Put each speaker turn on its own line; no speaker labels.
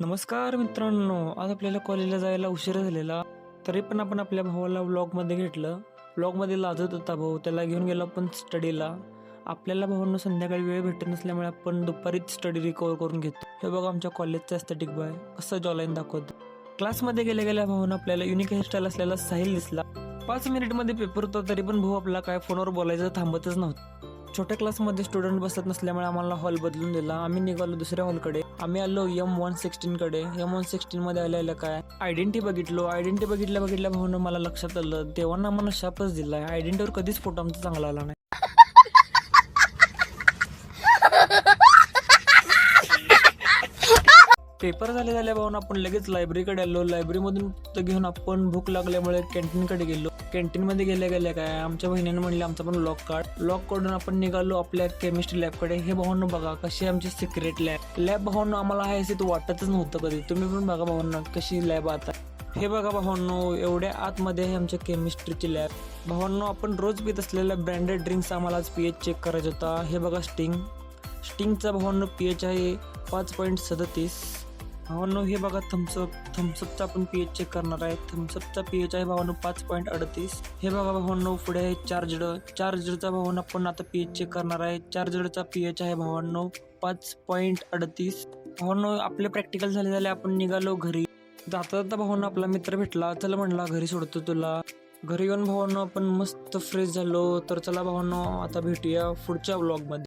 नमस्कार मित्रांनो आज आपल्याला कॉलेजला जायला उशीर झालेला. तरी पण आपण आपल्या भावाला व्लॉगमध्ये घेतलं. व्लॉगमध्ये लाजत होता भाऊ त्याला घेऊन गेलो आपण स्टडीला आपल्याला भावांना संध्याकाळी वेळ भेटत नसल्यामुळे आपण दुपारीच स्टडी रिकवर करून घेतो. हे बघा आमच्या कॉलेजचं अस्थेटिक बॉय कसं जॉलाईन दाखवतो. क्लासमध्ये गेल्या गेल्या भाऊन आपल्याला युनिक हेअरस्टाईल असलेला साहिल दिसला. पाच मिनिटमध्ये पेपर होता तरी पण भाऊ आपला काय फोनवर बोलायचं थांबतच नव्हतं. छोट्या क्लासमध्ये स्टुडंट बसत नसल्यामुळे आम्हाला हॉल बदलून दिला. आम्ही निघालो दुसऱ्या हॉलकडे आम्ही आलो एम वन सिक्स्टीन कडे. एम वन सिक्सटीन मध्ये आलेलं काय? आयडेंटिटी बघितलो. आयडेंटिटी बघितल्या बघितल्या भाऊन मला लक्षात आलं. देवांना आम्हाला शापच दिला आयडेंटिटीवर कधीच फोटो आमचा चांगला आला नाही. पेपर झाले झाल्या भाऊन आपण लगेच लायब्ररीकडे आलो. लायब्ररीमधून पुस्तक घेऊन आपण भूक लागल्यामुळे कॅन्टीनकडे गेलो. कॅन्टीनमध्ये गेल्या गेल्या काय आमच्या बहिणीने म्हणले आमचा पण लॉक कार्ड लॉक काढून आपण निघालो आपल्या केमिस्ट्री लॅबकडे हे भावांनो बघा कशी आमची सिक्रेट लॅब लॅब भावांनो आम्हाला आहे असे वाटतच नव्हतं कधी. तुम्ही पण बघा भाऊंना कशी लॅब आता. हे बघा भावांनो एवढ्या आतमध्ये आहे आमच्या केमिस्ट्रीची लॅब भावांनो आपण रोज पित असलेल्या ब्रँडेड ड्रिंक्स आम्हाला आज पी एच चेक करायचा होता. हे बघा स्टिंग स्टिंगचा भावांनो पी एच आहे पाच पॉईंट सदतीस. भावांनो हे बघा थम्सअप थम्सअपचा आपण पी एच चेक करणार आहे. थम्सअपचा पी एच आहे भावांनो पाच पॉईंट अडतीस. हे बघा भावांनो पुढे आहे चार्जड चार्जडचा भावांनो आपण आता पी एच चेक करणार आहे. चार्जडचा पी एच आहे भावांनो पाच पॉईंट अडतीस. भावांनो आपले प्रॅक्टिकल झाले झाले आपण निघालो घरी. जाता जाता भावांनो आपला मित्र भेटला. चला म्हणला घरी सोडतो तुला. घरी येऊन भावांनो आपण मस्त फ्रेश झालो. तर चला भावांनो आता भेटूया पुढच्या ब्लॉगमध्ये